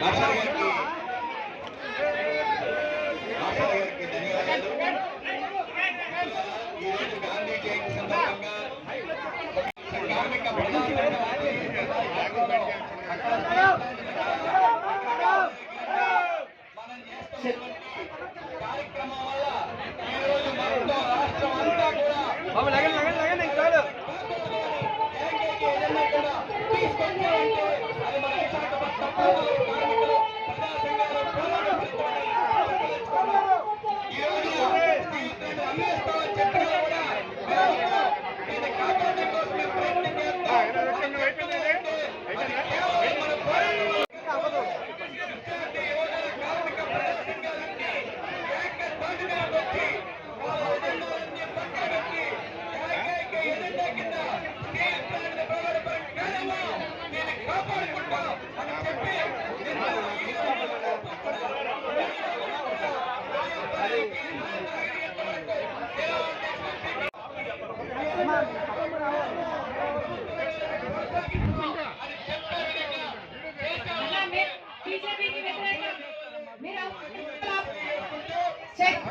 Master గారికి master గారికి ధన్యవాదాలు ఈరోజు గాంధీ జయంతి సందర్భంగా కార్మిక ప్రధాన మనం చేస్తున్నటువంటి కార్యక్రమం వల్ల ఈరోజు మొత్తం రాష్ట్రం అంతా కూడా ఏకైక ఏదన్నా కూడా తీసుకొచ్చామంటే అది మన విశాఖపట్నం ప్రజలు, కార్మికులు, ప్రజా సంఘాలు, పోరాట ఫలితమని ఈ రోజు జీవితాన్ని అమ్మేస్తామని చెప్పినా కూడా మేము దీన్ని కాపాడడం కోసమే ప్రయత్నం చేస్తాం. అది కేవలం మన పోరాటం వల్ల విద్యార్థి, యువజన, కార్మిక, ప్రజా సంఘాలన్నీ ఏకతాటి మీద వచ్చి వాళ్ళ ఎజెండాలన్నీ పక్కన పెట్టి ఏకైక ఎజెండా కింద స్టీల్ ప్లాంట్ ప్రజల కార్యమా దీన్ని కాపాడుకుంటాం అని చెప్పి నిన్న ఈ రోజు కూడా బీజేపీకి వ్యతిరేకం మీరు చెక్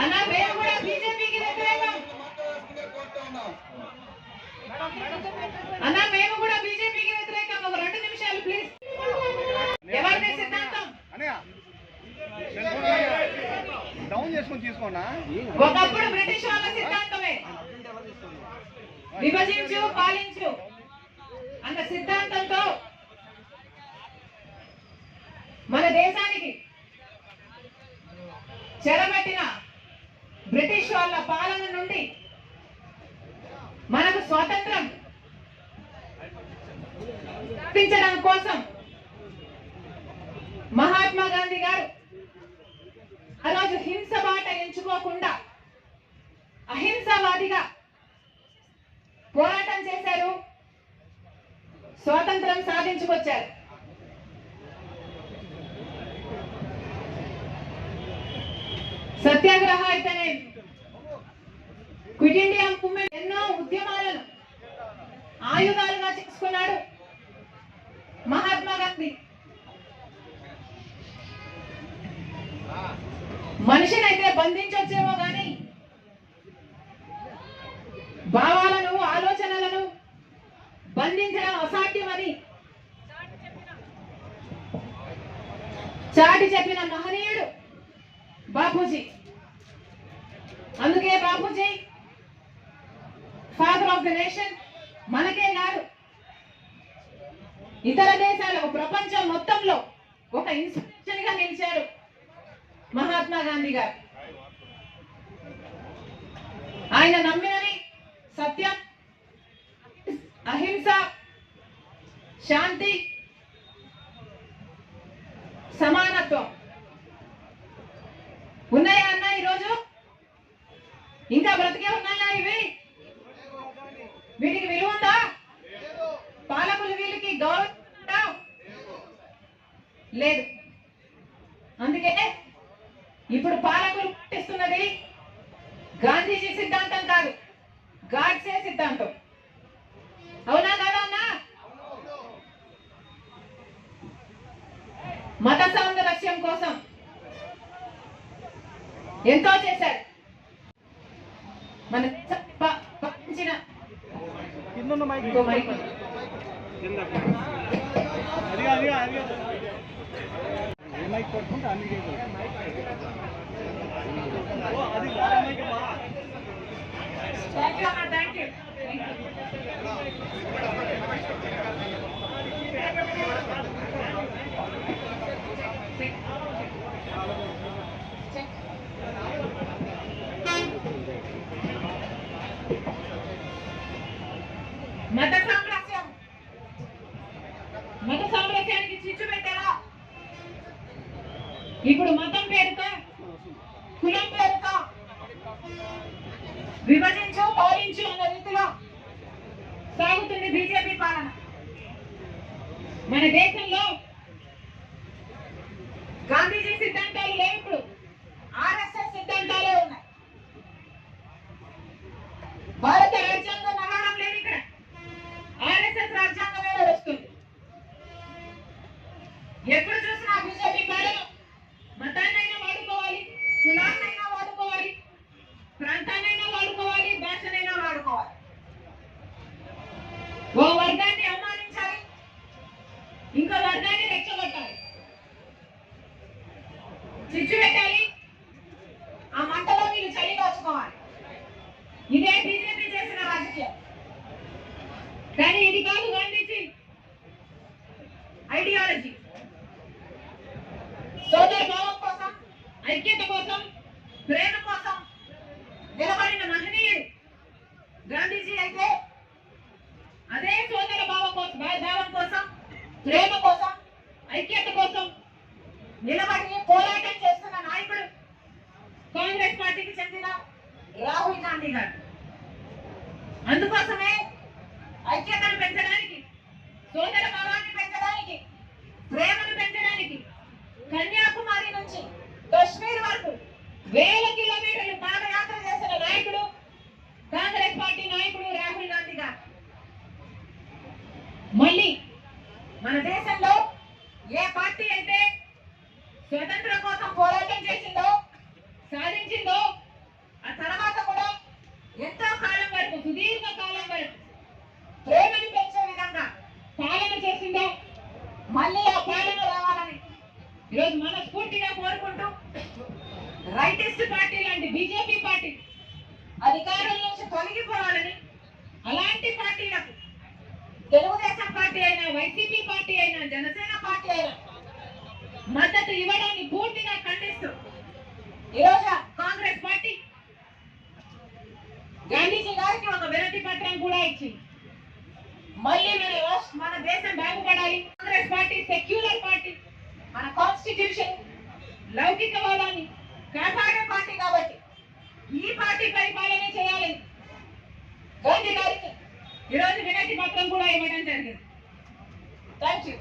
అన్న మేము కూడా బీజేపీకి వ్యతిరేకం అన్న మేము కూడా బీజేపీకి వ్యతిరేకం ఒక రెండు నిమిషాలు ప్లీజ్ ఎవరిది సిద్ధాంతం డౌన్ చేసుకొని తీసుకోనా ఒకప్పుడు బ్రిటిష్ వాళ్ళ సిద్ధాంతమే. విభజించు పాలించు అన్న సిద్ధాంతంతో మన దేశానికి చెరబట్టిన బ్రిటిష్ వాళ్ళ పాలన నుండి మనకు స్వాతంత్రం కోసం మహాత్మా గాంధీ గారు ఆ రోజు హింస బాట ఎంచుకోకుండా అహింసవాదిగా పోరాటం చేశారు. స్వాతంత్రం సాధించుకొచ్చారు. సత్యాగ్రహ అయితేనే క్విట్ ఇండియా మూవ్మెంట్ ఎన్నో ఉద్యమాలను ఆయుధాలుగా చేసుకున్నాడు మహాత్మా గాంధీ. మనిషిని అయితే బంధించొచ్చేమో కానీ భావాలను ఆలోచనలను బంధించడం అసాధ్యమని చాటి చెప్పిన మహనీయుడు బాపూజీ. అందుకే Bapuji father of the nation మనకే కాదు. ఇతర దేశాలకు ప్రపంచం మొత్తంలో ఒక ఇన్స్పిరేషన్గా నిలిచారు. మహాత్మా గాంధీ గారు. ఆయన నమ్మినది సత్యం. అహింస శాంతి సమానత్వం. ఉన్నాయా అన్న ఈరోజు? ఇంకా బ్రతికే ఉన్నాయా ఇవి? వీటికి విలువ ఉందా? పాలకులు వీళ్ళకి గౌరవం? లేదు అందుకే ఇప్పుడు పాలకులు పాటిస్తున్నది గాంధీజీ సిద్ధాంతం కాదు గాడ్సే సిద్ధాంతం అవునా కాదా అన్నా మత సామరస్యం కోసం ఎంతో చేశారు. మన పంచిన విభజించు పాలించు అన్న రీతిలో సాగుతుంది బీజేపీ పాలన. మన దేశంలో గాంధీజీ సిద్ధాంతాలు లేవు ఇప్పుడు. ఆర్ఎస్ఎస్ సిద్ధాంతాలే ఉన్నాయి. భారత రాజ్యాంగం నడవడం లేదు ఇక్కడ. ఆర్ఎస్ఎస్ రాజ్యాంగమే నడుస్తుంది. ఎప్పుడు ఇదే బీజేపీ చేసిన రాజకీయం. కానీ ఇది కాదు గాంధీజీ. ఐడియాలజీ సోదర భావం కోసం ఐక్యత కోసం ప్రేమ కోసం నిలబడిన మహనీయుడు గాంధీజీ అయితే అదే సోదర భావం కోసం భావం కోసం ప్రేమ కోసం ఐక్యత కోసం నిలబడి పోరాటం చేస్తున్న నాయకుడు కాంగ్రెస్ పార్టీకి చెందిన రాహుల్ గాంధీ గారు. అందుకోసమే ఐక్యతను పెంచడానికి సోదర భావాన్ని పెంచడానికి ప్రేమను పెంచడానికి కన్యాకుమారి నుంచి కశ్మీర్ వరకు వేల కిలోమీటర్లు పాదయాత్ర చేసిన నాయకుడు కాంగ్రెస్ పార్టీ నాయకుడు రాహుల్ గాంధీ గారు మళ్ళీ మన దేశంలో ఏ పార్టీ అయితే స్వతంత్రం కోసం పోరాటం చేసిందో సాధించిందో ఆ తర్వాత కూడా ఎంతో కాలం వరకు సుదీర్ఘ కాలం వరకు ప్రేమను పెంచే విధంగా పాలన చేసిందో మళ్ళీ ఆ పాలన రావాలని ఈరోజు మనస్ఫూర్తిగా కోరుకుంటూ రైటిస్ట్ పార్టీ లాంటి బీజేపీ పార్టీ అధికారంలోంచి తొలగిపోవాలని అలాంటి పార్టీలకు తెలుగుదేశం పార్టీ అయినా వైసీపీ పార్టీ అయినా జనసేన పార్టీ అయినా మద్దతు ఇవ్వడాన్ని పూర్తిగా ఖండిస్తూ ఈరోజు కాంగ్రెస్ పార్టీ గాంధీజీ గారికి ఒక వినతి పత్రం కూడా ఇచ్చింది. మళ్ళీ మన మన దేశం బాగుపడాలి. కాంగ్రెస్ పార్టీ సెక్యులర్ పార్టీ మన కాన్స్టిట్యూషన్ లౌకికవాదాన్ని కాపాడే పార్టీ కాబట్టి ఈ పార్టీ పరిపాలన చేయాలి. మోదీ గారికి ఈరోజు వినతి పత్రం కూడా ఇవ్వడం జరిగింది. థ్యాంక్ యూ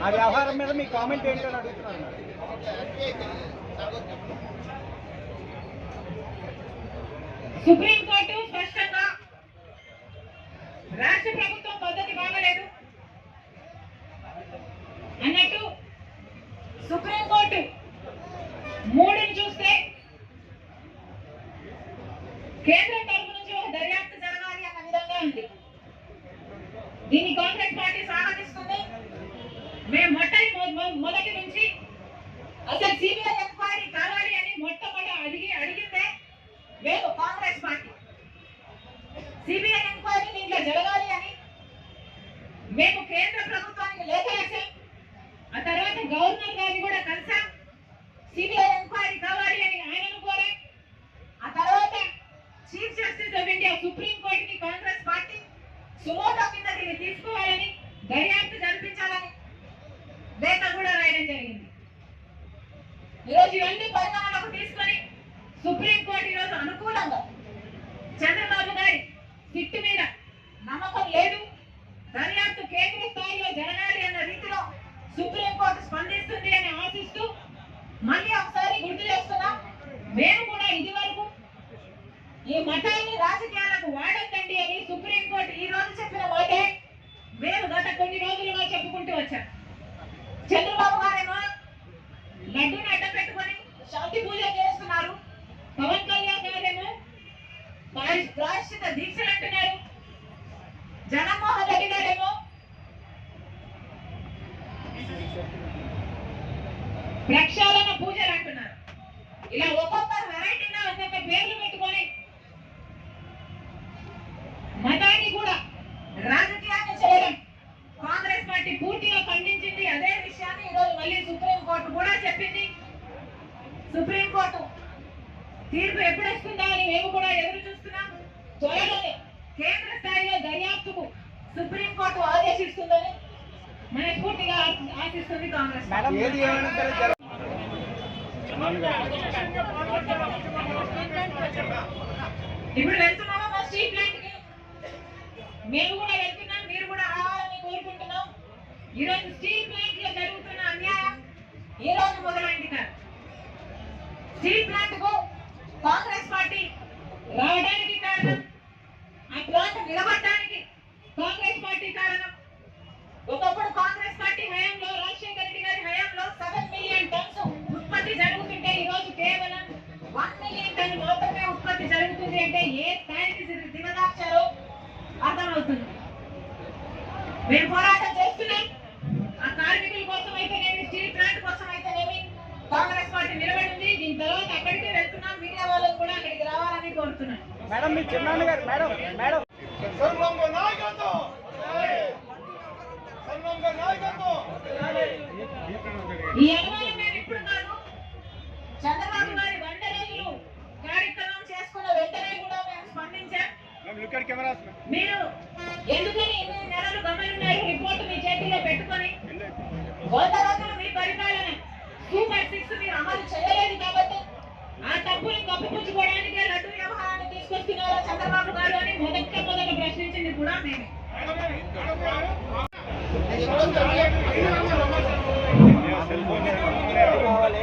ఆ వ్యవహారం మీద మీ కామెంట్ ఏంటని అడుగుతున్నాను సుప్రీంకోర్టు సుప్రీం కోర్టు స్పష్టంగా రాష్ట్ర ప్రభుత్వం పద్ధతి బాగలేదు అన్నట్టు సుప్రీం కోర్టు మూడుని చూస్తే కేంద్రం తరపు నుంచి ఒక దర్యాప్తు జరగాలి అన్న విధంగా ఉంది దీన్ని కాంగ్రెస్ పార్టీ స్వాగతిస్తుంది మేము మొట్టటి మొ- మొ- మొదటి నుంచి అసలు సిబిఐ ఎంక్వైరీ కావాలి అని మొట్టమొదటి అడిగి అడిగిందే మేము కాంగ్రెస్ పార్టీ సిబిఐ ఎంక్వైరీ దీంట్లో జరగాలి అని మేము కేంద్ర ప్రభుత్వానికి లేఖ రాశాం ఆ తర్వాత గవర్నర్ గారిని కూడా కలిసాం. సిబిఐ ఎంక్వైరీ కావాలి అని ఆయనను కోరాం. ఆ తర్వాత chief justice of India supreme Congress party suo motu కింద దీన్ని తీసుకోవాలని దర్యాప్తు జరిపించాలని లేఖ కూడా రాయడం జరిగింది. ఈరోజు ఇవన్నీ పరిగణనలోకి తీసుకొని సుప్రీం కోర్టు ఈరోజు అనుకూలంగా చంద్రబాబు గారి సిట్టు మీద నమ్మకం లేదు. దర్యాప్తు కేంద్ర స్థాయిలో జరగాలి అన్న రీతిలో సుప్రీం కోర్టు స్పందిస్తుంది అని ఆశిస్తూ మళ్ళీ ఒకసారి గుర్తు చేస్తున్నాం మేము కూడా ఇది వరకు ఈ మతాన్ని రాజకీయాలకు వాడకండి అని సుప్రీం కోర్టు ఈ రోజు చెప్పారు ఒక్కొక్కరు పెట్టుకొని కూడా రాజకీయాన్ని కాంగ్రెస్ పార్టీ పూర్తిగా ఖండించింది. అదే విషయాన్ని ఈరోజు మళ్ళీ సుప్రీంకోర్టు కూడా చెప్పింది. సుప్రీంకోర్టు తీర్పు ఎప్పుడు అని మేము కూడా ఎదురు చూస్తున్నాం. కేంద్ర స్థాయిలో దర్యాప్తుకు సుప్రీంకోర్టు ఆదేశిస్తుందని మనస్ఫూర్తిగా ఆశిస్తుంది ఇప్పుడు వెళ్తున్నామా మా స్ట్రీట్ లైట్కి? మేము కూడా వెళ్తున్నాం మీరు కూడా రావాలని కోరుకుంటున్నాం. ఈ రోజు స్ట్రీట్ లైట్లో జరుగుతున్న అన్యాయం ఈ రోజు మొదలైంది కాదు. స్ట్రీట్ ప్లాంట్కు కాంగ్రెస్ పార్టీ రావడానికి కారణం ఆ ప్లాంట్ నిలబడడానికి కాంగ్రెస్ పార్టీ కారణం ఒకప్పుడు కాంగ్రెస్ పార్టీ హయాంలో రాజశేఖర రెడ్డి గారి హయాంలో సెవెన్ మిలియన్ టన్స్ ఉత్పత్తి జరుగుతుంటే ఈ రోజు కేవలం వన్ మిలియన్ టన్ మాత్రమే ఉత్పత్తి జరుగుతుంది అంటే ఏ స్థాయికి దిగ- దిగదార్చారో అర్థమవుతుంది మేము పోరాటం చేస్తున్నాం ఆ కార్మికుల కోసం అయితేనేమి స్టీల్ ప్లాంట్ కోసం అయితేనేమి కాంగ్రెస్ పార్టీ నిలబడింది దీని తర్వాత అక్కడికే వెళ్తున్నాం మీడియా వాళ్ళకు కూడా అక్కడికి రావాలని కోరుతున్నాం మేడం మీ చిన్నాన్న గారు మేడం మేడం. సర్వంగ నాయకత్వం! సర్వంగ నాయకత్వం! ఈ అనుమానం మేము ఇప్పుడు కాదు చంద్రబాబు గారి వంద రోజులు కార్యక్రమం చేసుకున్న వెంటనే కూడా మేము స్పందించాం. మేము లుక్ అట్ కెమెరాస్ మీరు ఎందుకని ఇన్ని నెలలు గమనున్నారు రిపోర్ట్ మీ చేతిలో పెట్టుకొని. వంద రోజులు మీ పరిపాలన సూపర్ సిక్స్ మీరు అమలు చేయలేదు కాబట్టి ఆ తప్పుని కప్పిపుచ్చుకోవడానికే లడ్డు వ్యవహారాన్ని తీసుకొస్తున్నారా చంద్రబాబు గారు అని మొదట మొదట ప్రశ్నించింది కూడా మేమే కావాలి